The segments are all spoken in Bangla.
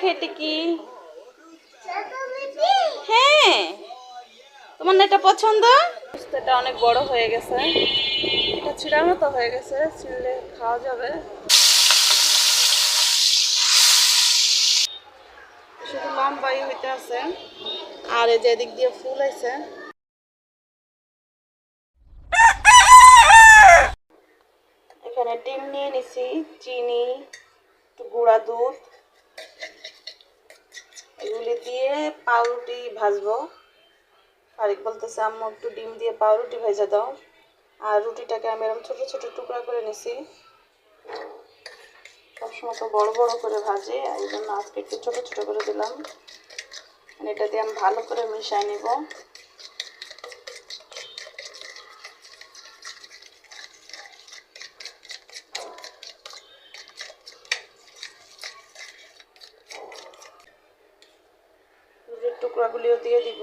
দেখে এটা কি হ্যাঁ। তোমার না এটা পছন্দ? এটা অনেক বড় হয়ে গেছে। এটা ছিঁড়ার মতো হয়ে গেছে ছিঁড়লে খাওয়া যাবে। শুধু লম্বাই হইতে আছে আর এই যে এদিক দিয়ে ফুল আছে এখানে ডিম নিয়ে নিছি চিনি একটু গুঁড়া দুধ। এগুলি দিয়ে পাউরুটি ভাজবো। আরেক বলতেছে, আম্মু, একটু ডিম দিয়ে পাউরুটি ভেজে দাও। আর রুটিটাকে আমি এরকম ছোটো ছোটো টুকরা করে নিছি। সবসময় তো বড় বড় করে ভাজে এই জন্য আজকে একটু ছোটো ছোটো করে দিলাম। মানে এটা দিয়ে আমি ভালো করে মিশাই নিব। টুকরাগুলিও দিয়ে দিব।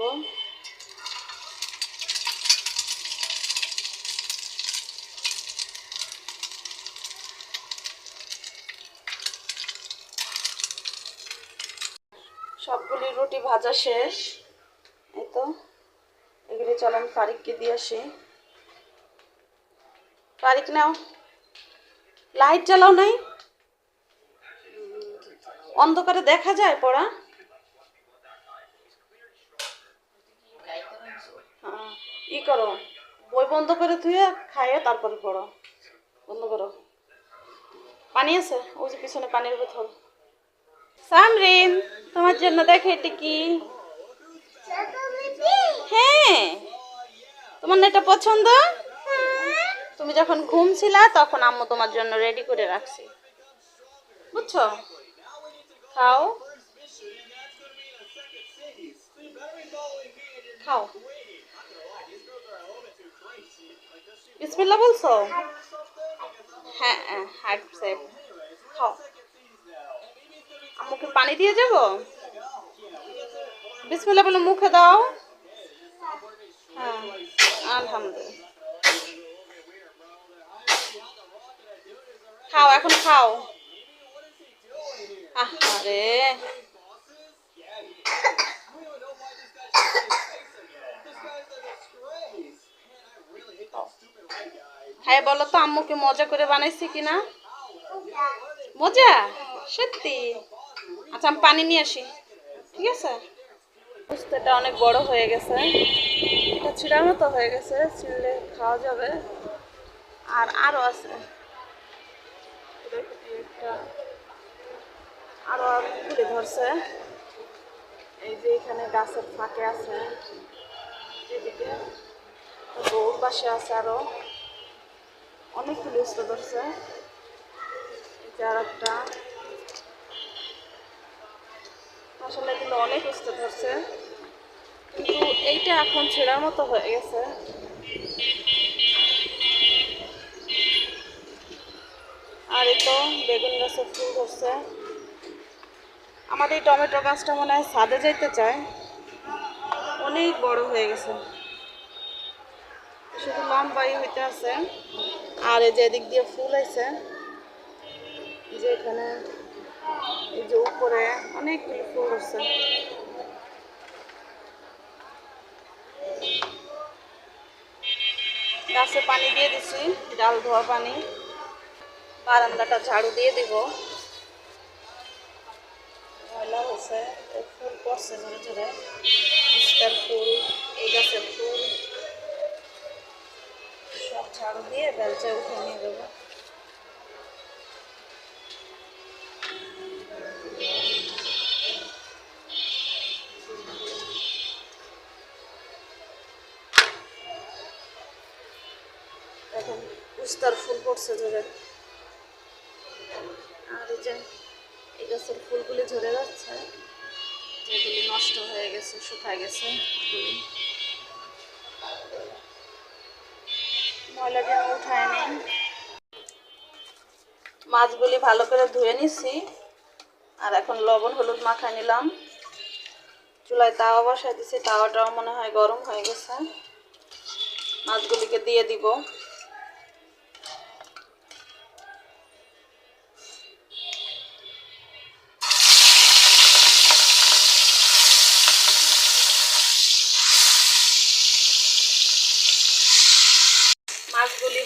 সবগুলি রুটি ভাজা শেষ। এই তো, এগুলি চলেন ফারিককে দিয়ে আসি। ফারিক, নাও। লাইট জ্বালাও নাই? অন্ধকারে দেখা যায় পড়া হ্যাঁ, ই করো। বই বন্ধ করে ধুয়ে খাইয়ে তারপরে পড়ো। বন্ধ করো। পানি আছে? ওই যে পিছনে পানির বোতল। সামরিন, তোমার জন্য দেখে এটা কি? হ্যাঁ। তোমার এটা পছন্দ? তুমি যখন ঘুমছিলা, তখন আম্মু তোমার জন্য রেডি করে রাখছি। বুঝছ? খাও। খাও। বিসমিল্লা বলছো? হ্যাঁ হ্যাঁ হার্ট খাও। পানি দিয়ে যাব? বিসমিল্লা বলে মুখে দাও। হ্যাঁ আলহামদুলিল্লাহ। খাও এখন খাও। আরে হ্যাঁ বলো তো, আম্মুকে মজা করে বানাইছি কিনা? মজা? সত্যি? আচ্ছা আমি পানি নিয়ে আসি। ঠিক আছে? বুঝতেটা অনেক বড় হয়ে গেছে। এটা ছিঁড়ার মতো হয়ে গেছে, ছিঁড়লে খাওয়া যাবে। আর আরও আছে। আরও ফুলে ধরছে। এই যে এখানে গাছের ফাঁকে আছে। এদিকে। বউর পাশে আছে আরও অনেকগুলো উস্ত ধরছে আর একটা আসলে এগুলো অনেক উস্তে ধরছে। কিন্তু এইটা এখন ছেঁড়ার মতো হয়ে গেছে। আর তো বেগুন গাছের ফুল ধরছে। আমাদের এই টমেটো গাছটা মনে হয় ছাদে যাইতে চায়। অনেক বড় হয়ে গেছে। শুধু লম্বাই হইতে আছে, আর এই যে এদিক দিয়ে ফুল আছে যে এখানে এই যে উপরে অনেকগুলি ফুল আছে। গাছে পানি দিয়ে দিছি, ডাল ধোয়া পানি। বারান্দাটা ঝাড়ু দিয়ে দিব। ময়লা হয়েছে ফুল পড়ছে ঝরে ঝরে ফুল। ঝাড়ু দিয়ে বেলচা উঠে নিয়ে দেবো এখন উস্তার ফুল পড়ছে ঝরে আর এই যে এই গাছের ফুলগুলি ঝরে যাচ্ছে, যেগুলি নষ্ট হয়ে গেছে, শুকায় গেছে মাছগুলি ভালো করে ধুয়ে নিছি। আর এখন লবণ হলুদ মাখা নিলাম। চুলায় তাওয়া বসাই দিছি। তাওয়াটাও মনে হয় গরম হয়ে গেছে। মাছগুলিকে দিয়ে দিব।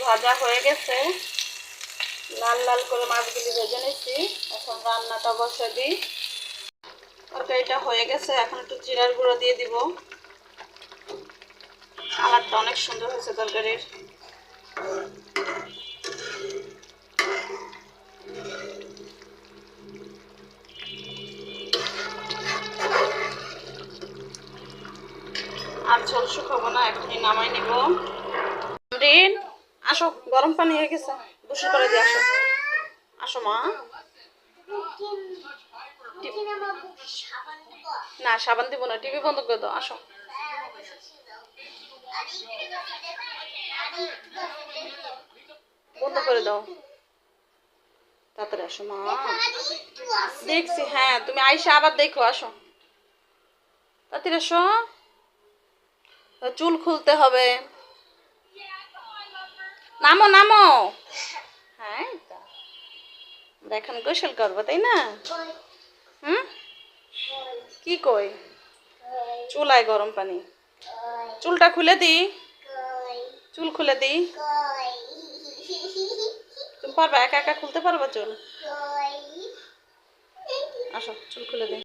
ভাজা হয়ে গেছে। লাল লাল করে মাছগুলি ভেজে নিচ্ছি। এখন রান্নাটা বসে দিই। তরকারিটা হয়ে গেছে, এখন একটু জিরার গুঁড়ো দিয়ে দিব। কালারটা অনেক সুন্দর হয়েছে তরকারির। আর ঝোল শুকাবো না, এখনই নামাই নিব। আসো, গরম পানি হয়ে গেছে। গোসল করে দিয়ে আসো। আসো মা। না, সাবান দিব না, টিভি বন্ধ করে দাও, আসো। বন্ধ করে দাও। তাড়াতাড়ি আসো মা। দেখছি হ্যাঁ তুমি আইসা আবার দেখো, আসো। তাড়াতাড়ি আসো। চুল খুলতে হবে। নামো নামো। হ্যাঁ। আমরা এখন গোসল করব তাই না? হুম? কি কই? চুলায় গরম পানি। চুলটা খুলে দি চুল খুলে দি তুমি পারবা একা একা খুলতে পারবা চুল? আসো চুল খুলে দি